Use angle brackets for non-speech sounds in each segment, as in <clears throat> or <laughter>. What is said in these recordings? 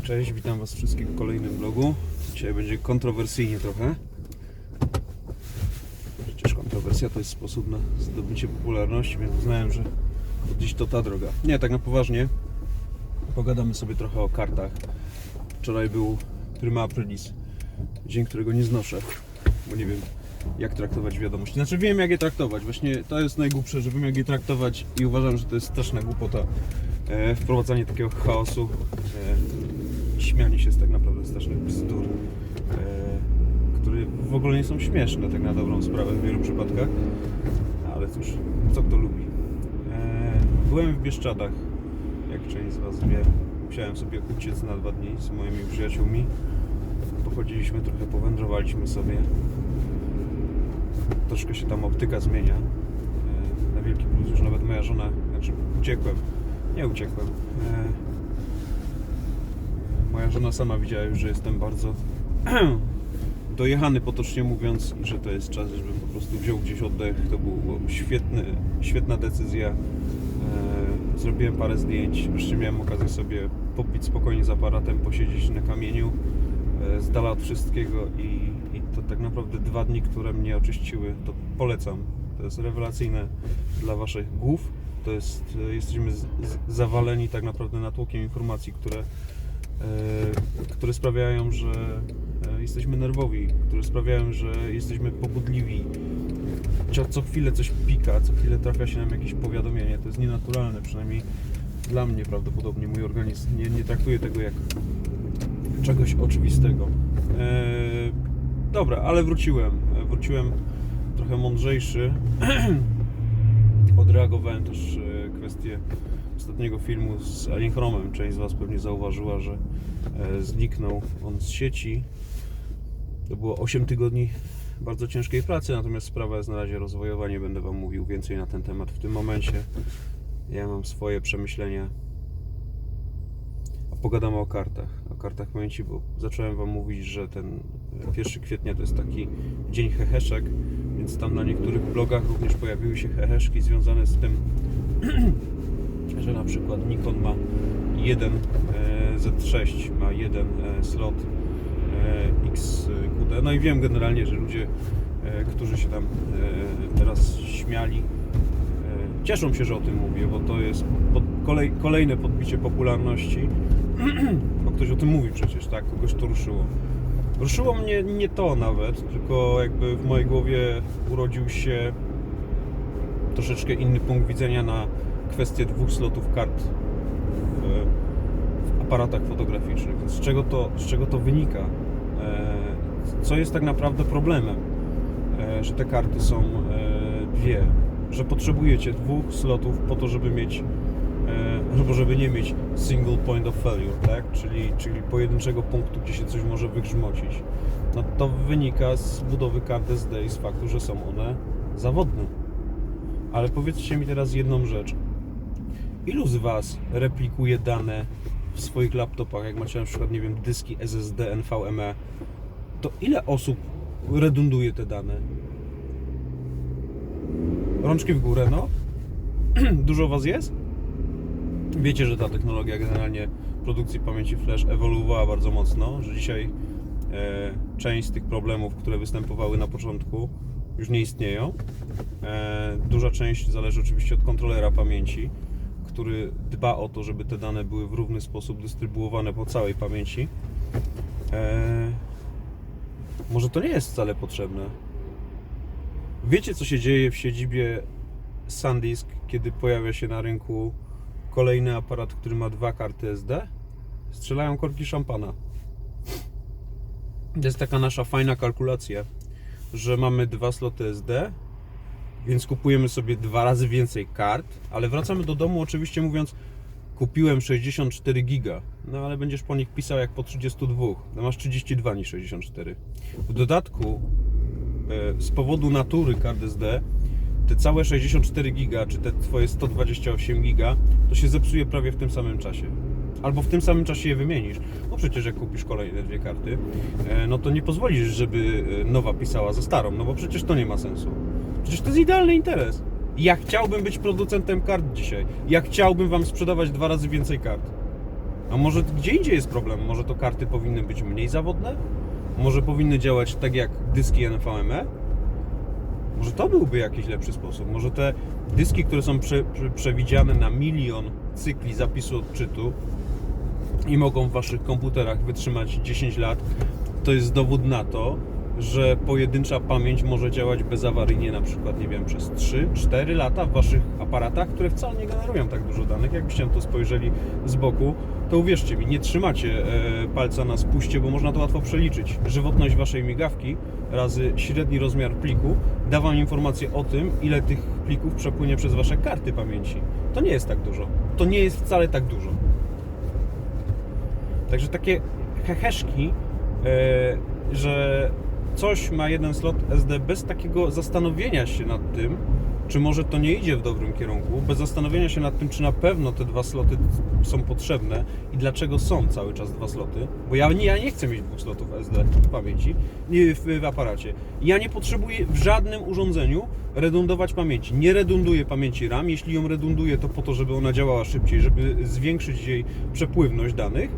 Cześć, witam Was wszystkich w kolejnym vlogu. Dzisiaj będzie kontrowersyjnie trochę. Przecież kontrowersja to jest sposób na zdobycie popularności, więc uznałem, że gdzieś to ta droga. Nie, tak na poważnie. Pogadamy sobie trochę o kartach. Wczoraj był Prima Aprilis, dzień, którego nie znoszę, bo nie wiem jak traktować wiadomości. Znaczy wiem jak je traktować, właśnie to jest najgłupsze, że wiem jak je traktować i uważam, że to jest straszna głupota. E, wprowadzanie takiego chaosu, e, śmianie się z tak naprawdę strasznych bzdur, e, które w ogóle nie są śmieszne tak na dobrą sprawę w wielu przypadkach, ale cóż, co kto lubi. E, byłem w Bieszczadach, jak część z Was wie. Musiałem sobie uciec na dwa dni z moimi przyjaciółmi. Pochodziliśmy trochę, powędrowaliśmy sobie. Troszkę się tam optyka zmienia. E, Na wielki plus już nawet moja żona, znaczy uciekłem. Nie uciekłem. E, Moja żona sama widziała już, że jestem bardzo <clears throat> dojechany potocznie mówiąc i że to jest czas, żebym po prostu wziął gdzieś oddech. To była świetna decyzja. E, Zrobiłem parę zdjęć, wreszcie miałem okazję sobie popić spokojnie z aparatem, posiedzieć na kamieniu e, z dala od wszystkiego i, i to tak naprawdę dwa dni, które mnie oczyściły, to polecam. To jest rewelacyjne dla Waszych głów. To jest, e, jesteśmy z, z, zawaleni tak naprawdę natłokiem informacji, które, które sprawiają, że e, jesteśmy nerwowi, które sprawiają, że jesteśmy pobudliwi. Co, chwilę coś pika, co chwilę trafia się nam jakieś powiadomienie. To jest nienaturalne, przynajmniej dla mnie prawdopodobnie. Mój organizm nie, nie traktuje tego jak czegoś oczywistego. Eee, dobra, ale wróciłem. E, Wróciłem trochę mądrzejszy. <clears throat> Odreagowałem też e, kwestię ostatniego filmu z Alichromem. Część z Was pewnie zauważyła, że e, zniknął on z sieci. To było 8 tygodni bardzo ciężkiej pracy, natomiast sprawa jest na razie rozwojowa. Nie będę Wam mówił więcej na ten temat w tym momencie. Ja mam swoje przemyślenia. A pogadamy o kartach, o kartach pamięci, bo zacząłem Wam mówić, że ten 1 kwietnia to jest taki dzień heheszek, więc tam na niektórych blogach również pojawiły się heheszki związane z tym, <clears throat> że na przykład Nikon ma jeden e, Z6, ma jeden e, slot e, XQD. No i wiem generalnie, że ludzie, którzy się tam teraz śmiali, cieszą się, że o tym mówię, bo to jest kolej, kolejne podbicie popularności. <clears throat> Bo ktoś o tym mówi przecież, tak? Kogoś to ruszyło. Ruszyło mnie nie to nawet, tylko jakby w mojej głowie urodził się troszeczkę inny punkt widzenia na kwestię dwóch slotów kart w, aparatach fotograficznych. Z czego to, z czego to wynika? E, Co jest tak naprawdę problemem? E, Że te karty są e, dwie, że potrzebujecie dwóch slotów po to, żeby mieć albo żeby nie mieć single point of failure, tak? Czyli, czyli pojedynczego punktu, gdzie się coś może wygrzmocić. No to wynika z budowy kart SD i z faktu, że są one zawodne. Ale powiedzcie mi teraz jedną rzecz. Ilu z Was replikuje dane w swoich laptopach, jak macie na przykład, nie wiem, dyski SSD, NVMe, to ile osób redunduje te dane? Rączki w górę, no. <clears throat> Dużo Was jest? Wiecie, że ta technologia generalnie produkcji pamięci flash ewoluowała bardzo mocno, że dzisiaj e, część z tych problemów, które występowały na początku, już nie istnieją. E, duża część zależy oczywiście od kontrolera pamięci, który dba o to, żeby te dane były w równy sposób dystrybuowane po całej pamięci. E, może to nie jest wcale potrzebne. Wiecie, co się dzieje w siedzibie SanDisk, kiedy pojawia się na rynku kolejny aparat, który ma dwa karty SD? Strzelają korki szampana. To jest taka nasza fajna kalkulacja, że mamy dwa sloty SD, więc kupujemy sobie dwa razy więcej kart, ale wracamy do domu oczywiście mówiąc kupiłem 64 giga, no ale będziesz po nich pisał jak po 32, no masz 32 niż 64. W dodatku e, z powodu natury kart SD te całe 64 giga, czy te twoje 128 giga, to się zepsuje prawie w tym samym czasie. Albo w tym samym czasie je wymienisz. No przecież jak kupisz kolejne dwie karty, e, no to nie pozwolisz, żeby e, nowa pisała za starą, no bo przecież to nie ma sensu. Przecież to jest idealny interes. Ja chciałbym być producentem kart dzisiaj. Ja chciałbym wam sprzedawać dwa razy więcej kart. A może gdzie indziej jest problem? Może to karty powinny być mniej zawodne? Może powinny działać tak jak dyski NVMe? Może to byłby jakiś lepszy sposób? Może te dyski, które są prze, prze, przewidziane na milion cykli zapisu odczytu i mogą w waszych komputerach wytrzymać 10 lat, to jest dowód na to, że pojedyncza pamięć może działać bezawaryjnie na przykład, nie wiem, przez 3-4 lata w waszych aparatach, które wcale nie generują tak dużo danych. Jakbyście na to spojrzeli z boku, to uwierzcie mi, nie trzymacie e, palca na spuście, bo można to łatwo przeliczyć. Żywotność waszej migawki razy średni rozmiar pliku da wam informację o tym, ile tych plików przepłynie przez wasze karty pamięci. To nie jest tak dużo. To nie jest wcale tak dużo. Także takie heheszki, e, że coś ma jeden slot SD bez takiego zastanowienia się nad tym, czy może to nie idzie w dobrym kierunku, bez zastanowienia się nad tym, czy na pewno te dwa sloty są potrzebne i dlaczego są cały czas dwa sloty, bo ja nie, ja nie chcę mieć dwóch slotów SD w pamięci, w, w aparacie. Ja nie potrzebuję w żadnym urządzeniu redundować pamięci. Nie redunduję pamięci RAM, jeśli ją redunduję, to po to, żeby ona działała szybciej, żeby zwiększyć jej przepływność danych,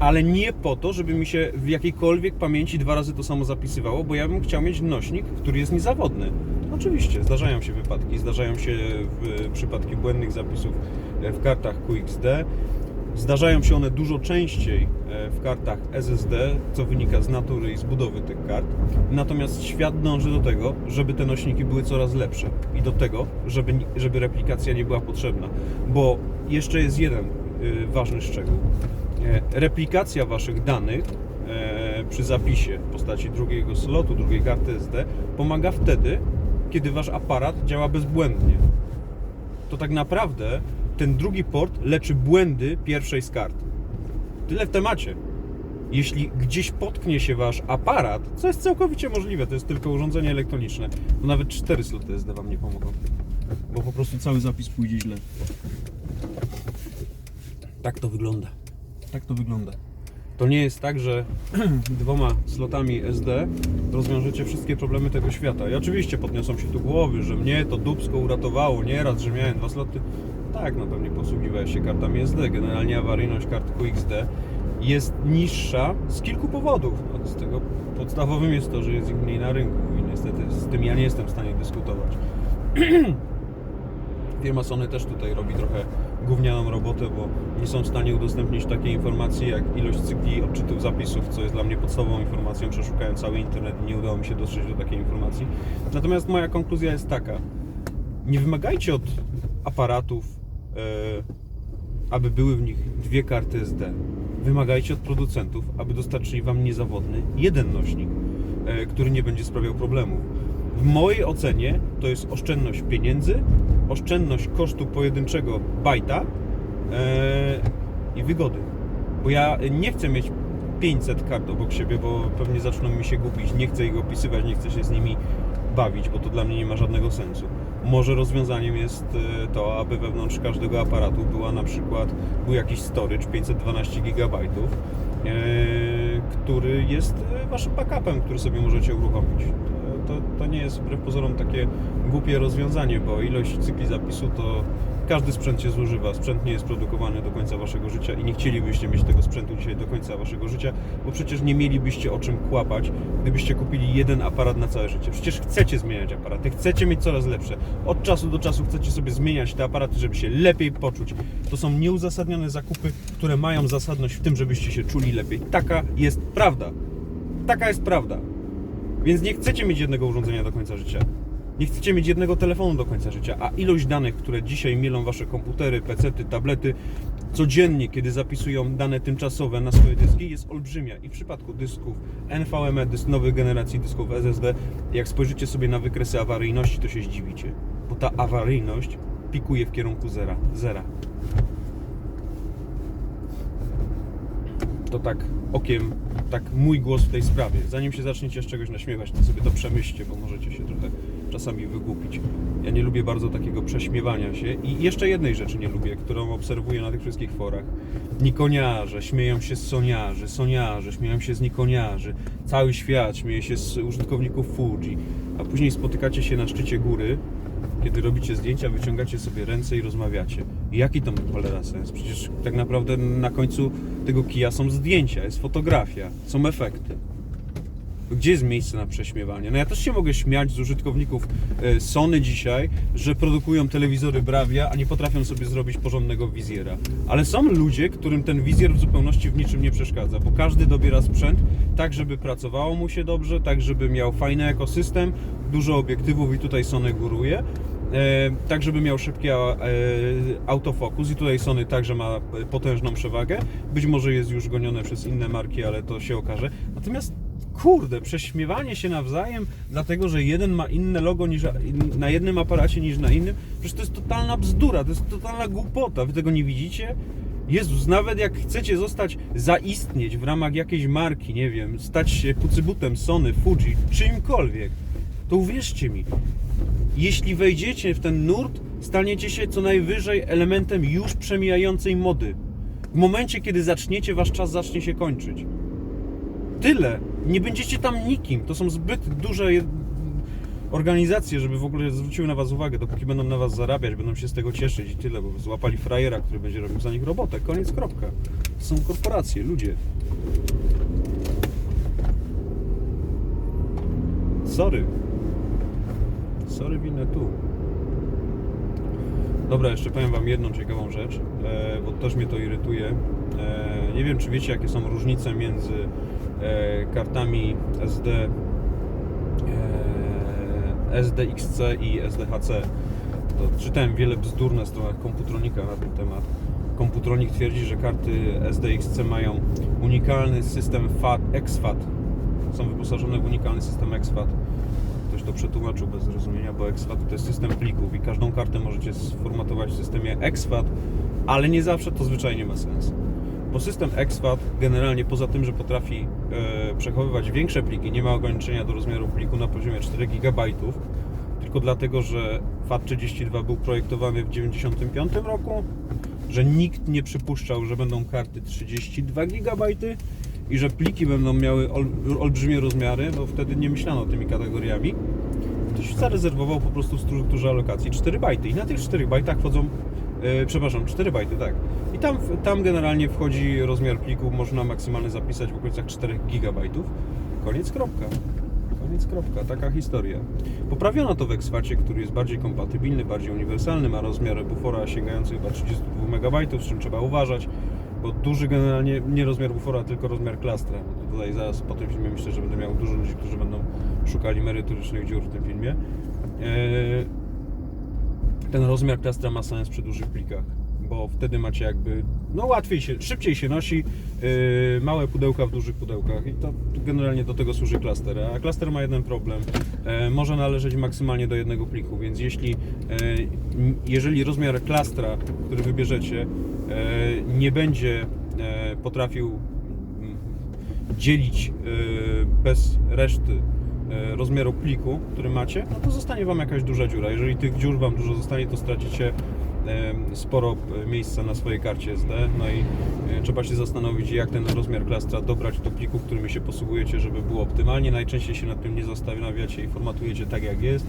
ale nie po to, żeby mi się w jakiejkolwiek pamięci dwa razy to samo zapisywało, bo ja bym chciał mieć nośnik, który jest niezawodny. Oczywiście, zdarzają się wypadki, zdarzają się w, przypadki błędnych zapisów e, w kartach QXD. Zdarzają się one dużo częściej e, w kartach SSD, co wynika z natury i z budowy tych kart. Natomiast świat dąży do tego, żeby te nośniki były coraz lepsze i do tego, żeby, żeby replikacja nie była potrzebna. Bo jeszcze jest jeden ważny szczegół. E, replikacja waszych danych e, przy zapisie w postaci drugiego slotu, drugiej karty SD pomaga wtedy, kiedy wasz aparat działa bezbłędnie. To tak naprawdę ten drugi port leczy błędy pierwszej z kart. Tyle w temacie. Jeśli gdzieś potknie się wasz aparat, co jest całkowicie możliwe, to jest tylko urządzenie elektroniczne, to nawet cztery sloty SD wam nie pomogą. Bo po prostu cały zapis pójdzie źle. Tak to wygląda. Tak to wygląda. To nie jest tak, że <clears throat> dwoma slotami SD rozwiążecie wszystkie problemy tego świata. I oczywiście podniosą się tu głowy, że mnie to dubsko uratowało nieraz, że miałem dwa sloty. Tak, no pewnie posługiwałeś się kartami SD. Generalnie awaryjność kart QXD jest niższa z kilku powodów. No, z tego podstawowym jest to, że jest ich mniej na rynku i niestety z tym ja nie jestem w stanie dyskutować. <clears throat> Firma Sony też tutaj robi trochę gównianą robotę, bo nie są w stanie udostępnić takiej informacji jak ilość cykli odczytów zapisów, co jest dla mnie podstawową informacją. Przeszukałem cały internet i nie udało mi się dotrzeć do takiej informacji. Natomiast moja konkluzja jest taka. Nie wymagajcie od aparatów, e, aby były w nich dwie karty SD. Wymagajcie od producentów, aby dostarczyli Wam niezawodny jeden nośnik, e, który nie będzie sprawiał problemów. W mojej ocenie to jest oszczędność pieniędzy, oszczędność kosztu pojedynczego bajta e, i wygody. Bo ja nie chcę mieć 500 kart obok siebie, bo pewnie zaczną mi się gubić. Nie chcę ich opisywać, nie chcę się z nimi bawić, bo to dla mnie nie ma żadnego sensu. Może rozwiązaniem jest e, to, aby wewnątrz każdego aparatu była na przykład był jakiś storage 512 GB, e, który jest waszym backupem, który sobie możecie uruchomić. To, to, nie jest wbrew pozorom takie głupie rozwiązanie, bo ilość cykli zapisu to każdy sprzęt się zużywa. Sprzęt nie jest produkowany do końca waszego życia i nie chcielibyście mieć tego sprzętu dzisiaj do końca waszego życia, bo przecież nie mielibyście o czym kłapać, gdybyście kupili jeden aparat na całe życie. Przecież chcecie zmieniać aparaty, chcecie mieć coraz lepsze. Od czasu do czasu chcecie sobie zmieniać te aparaty, żeby się lepiej poczuć. To są nieuzasadnione zakupy, które mają zasadność w tym, żebyście się czuli lepiej. Taka jest prawda. Taka jest prawda. Więc nie chcecie mieć jednego urządzenia do końca życia. Nie chcecie mieć jednego telefonu do końca życia, a ilość danych, które dzisiaj mielą wasze komputery, pecety, tablety, codziennie, kiedy zapisują dane tymczasowe na swoje dyski, jest olbrzymia. I w przypadku dysków NVMe, dysk nowej generacji dysków SSD, jak spojrzycie sobie na wykresy awaryjności, to się zdziwicie, bo ta awaryjność pikuje w kierunku zera. zera. To tak okiem, tak mój głos w tej sprawie. Zanim się zaczniecie z czegoś naśmiewać, to sobie to przemyślcie, bo możecie się trochę czasami wygłupić. Ja nie lubię bardzo takiego prześmiewania się i jeszcze jednej rzeczy nie lubię, którą obserwuję na tych wszystkich forach. Nikoniarze śmieją się z soniarzy, soniarze śmieją się z nikoniarzy, cały świat śmieje się z użytkowników Fuji, a później spotykacie się na szczycie góry, kiedy robicie zdjęcia, wyciągacie sobie ręce i rozmawiacie. Jaki to cholera sens? Przecież tak naprawdę na końcu tego kija są zdjęcia, jest fotografia, są efekty. Gdzie jest miejsce na prześmiewanie? No ja też się mogę śmiać z użytkowników e, Sony dzisiaj, że produkują telewizory Bravia, a nie potrafią sobie zrobić porządnego wizjera. Ale są ludzie, którym ten wizjer w zupełności w niczym nie przeszkadza, bo każdy dobiera sprzęt tak, żeby pracowało mu się dobrze, tak, żeby miał fajny ekosystem, dużo obiektywów i tutaj Sony góruje. E, tak, żeby miał szybki e, autofokus i tutaj Sony także ma potężną przewagę. Być może jest już gonione przez inne marki, ale to się okaże. Natomiast kurde, prześmiewanie się nawzajem, dlatego że jeden ma inne logo niż na jednym aparacie niż na innym, przecież to jest totalna bzdura, to jest totalna głupota. Wy tego nie widzicie? Jezus, nawet jak chcecie zostać, zaistnieć w ramach jakiejś marki, nie wiem, stać się kucybutem Sony, Fuji, czymkolwiek, to uwierzcie mi, jeśli wejdziecie w ten nurt, staniecie się co najwyżej elementem już przemijającej mody. W momencie, kiedy zaczniecie, wasz czas zacznie się kończyć. Tyle. Nie będziecie tam nikim. To są zbyt duże je- organizacje, żeby w ogóle zwróciły na was uwagę. Dopóki będą na was zarabiać, będą się z tego cieszyć i tyle, bo złapali frajera, który będzie robił za nich robotę. Koniec, kropka. To są korporacje, ludzie. Sorry. Sorry, winę tu. Dobra, jeszcze powiem Wam jedną ciekawą rzecz, e, bo też mnie to irytuje. E, nie wiem, czy wiecie, jakie są różnice między e, kartami SD, SDXC i SDHC. To czytałem wiele bzdur na stronach Komputronika na ten temat. Komputronik twierdzi, że karty SDXC mają unikalny system FAT, exFAT. Są wyposażone w unikalny system ktoś to przetłumaczył bez zrozumienia, bo exFAT to jest system plików i każdą kartę możecie sformatować w systemie exFAT, ale nie zawsze to zwyczajnie ma sens. Bo system exFAT generalnie poza tym, że potrafi e, przechowywać większe pliki, nie ma ograniczenia do rozmiaru pliku na poziomie 4 GB, tylko dlatego, że FAT32 był projektowany w 1995 roku, że nikt nie przypuszczał, że będą karty 32 GB i że pliki będą miały ol, olbrzymie rozmiary, bo wtedy nie myślano tymi kategoriami. Ktoś zarezerwował po prostu w strukturze alokacji 4 bajty i na tych 4 bajtach wchodzą, e, przepraszam, 4 bajty, tak. I tam, tam generalnie wchodzi rozmiar pliku, można maksymalny zapisać w okolicach 4 GB. Koniec, kropka. Koniec, kropka. Taka historia. Poprawiono to w Exfacie, który jest bardziej kompatybilny, bardziej uniwersalny, ma rozmiar bufora sięgający chyba 32 MB, z czym trzeba uważać bo duży generalnie, nie rozmiar bufora, tylko rozmiar klastra. Tutaj zaraz po tym filmie myślę, że będę miał dużo ludzi, którzy będą szukali merytorycznych dziur w tym filmie. Eee, Ten rozmiar klastra ma sens przy dużych plikach, bo wtedy macie jakby, no łatwiej się, szybciej się nosi yy, małe pudełka w dużych pudełkach i to generalnie do tego służy klaster. A klaster ma jeden problem, e, może należeć maksymalnie do jednego pliku, więc jeśli, e, jeżeli rozmiar klastra, który wybierzecie, e, nie będzie e, potrafił mm, dzielić e, bez reszty e, rozmiaru pliku, który macie, no to zostanie Wam jakaś duża dziura. Jeżeli tych dziur Wam dużo zostanie, to stracicie e, sporo e, miejsca na swojej karcie SD. No i e, trzeba się zastanowić, jak ten rozmiar klastra dobrać do pliku, którymi się posługujecie, żeby było optymalnie. Najczęściej się nad tym nie zastanawiacie i formatujecie tak, jak jest.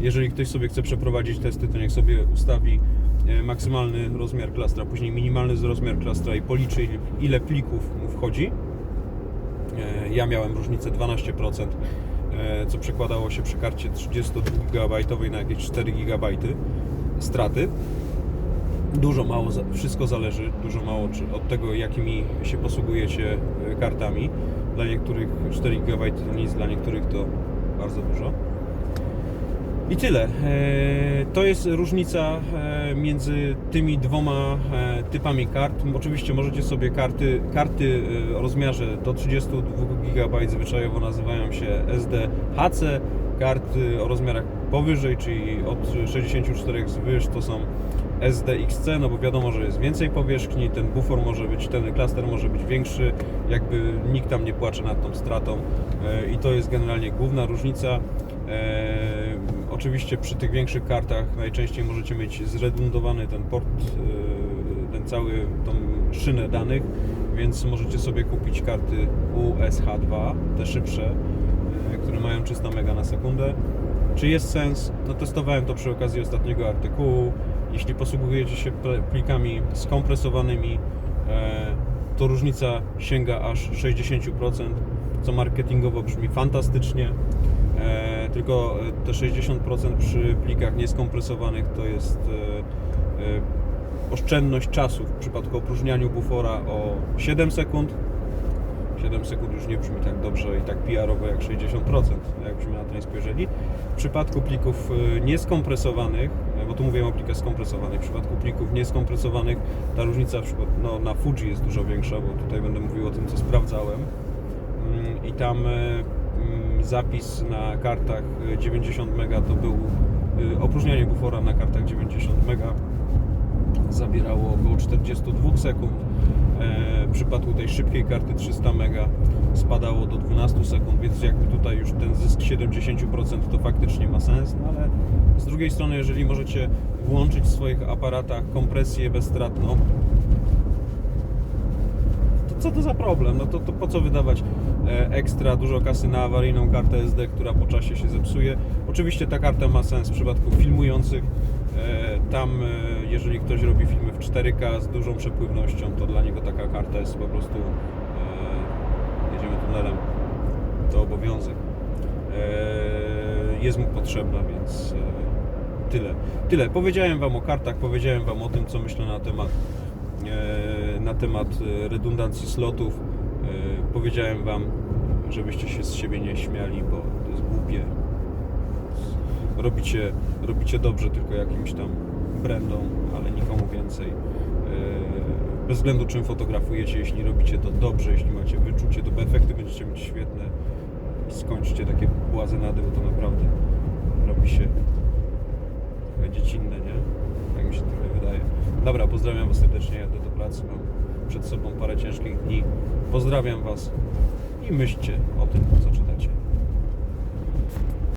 Jeżeli ktoś sobie chce przeprowadzić testy, to niech sobie ustawi e, maksymalny rozmiar klastra, później minimalny rozmiar klastra i policzy, ile- plików mu wchodzi. E, Ja miałem różnicę 12%, e, co przekładało się przy karcie 32 GB na jakieś 4 GB straty. Dużo mało, wszystko zależy, dużo mało od tego, jakimi się posługujecie e, kartami. Dla niektórych 4 GB to nic, dla niektórych to bardzo dużo. I tyle. E, To jest różnica e, między tymi dwoma e, typami kart. Oczywiście możecie sobie karty, karty o rozmiarze do 32 GB zwyczajowo nazywają się SDHC. Karty o rozmiarach powyżej, czyli od 64 zwyż to są SDXC, no bo wiadomo, że jest więcej powierzchni, ten bufor może być, ten klaster może być większy, jakby nikt tam nie płacze nad tą stratą i to jest generalnie główna różnica. E, Oczywiście przy tych większych kartach najczęściej możecie mieć zredundowany ten port, yy, ten cały, tą szynę danych, więc możecie sobie kupić karty USH2, te szybsze, yy, które mają 300 MB na sekundę. Czy jest sens? No testowałem to przy okazji ostatniego artykułu. Jeśli posługujecie się plikami skompresowanymi, e, to różnica sięga aż 60%, co marketingowo brzmi fantastycznie. Tylko e, te 60% przy plikach nieskompresowanych to jest e, e, oszczędność czasu w przypadku opróżnianiu bufora o 7 sekund. 7 sekund już nie brzmi tak dobrze i tak PR-owo jak 60%, jakbyśmy na to nie spojrzeli. W przypadku plików nieskompresowanych, bo tu mówię o plikach skompresowanych, w przypadku plików nieskompresowanych ta różnica no, na Fuji jest dużo większa, bo tutaj będę mówił o tym, co sprawdzałem. Mm, I tam mm, zapis na kartach e, 90 mega to był e, opróżnianie bufora na kartach 90 mega zabierało około 42 sekund. E, W przypadku tej szybkiej karty 300 mega spadało do 12 sekund, więc jakby tutaj już ten zysk 70% to faktycznie ma sens, no ale z drugiej strony, jeżeli możecie włączyć w swoich aparatach kompresję bezstratną, to co to za problem? No to, to po co wydawać ekstra dużo kasy na awaryjną kartę SD, która po czasie się zepsuje? Oczywiście ta karta ma sens w przypadku filmujących. E, Tam, e, jeżeli ktoś robi filmy w 4K z dużą przepływnością, to dla niego taka karta jest po prostu. e, Jedziemy tunelem, to obowiązek. E, Jest mu potrzebna, więc e, tyle. Tyle. Powiedziałem Wam o kartach, powiedziałem Wam o tym, co myślę na temat e, na temat e, redundancji slotów. Powiedziałem Wam, żebyście się z siebie nie śmiali, bo to jest głupie. Robicie, robicie dobrze tylko jakimś tam brandom, ale nikomu więcej. E, Bez względu czym fotografujecie, jeśli robicie to dobrze, jeśli macie wyczucie, to efekty będziecie mieć świetne. Skończcie takie błazenady, bo to naprawdę robi się dziecinne, nie? Tak mi się trochę wydaje. Dobra, pozdrawiam Was serdecznie, jadę do pracy, mam przed sobą parę ciężkich dni. Pozdrawiam Was i myślcie o tym, co czytacie.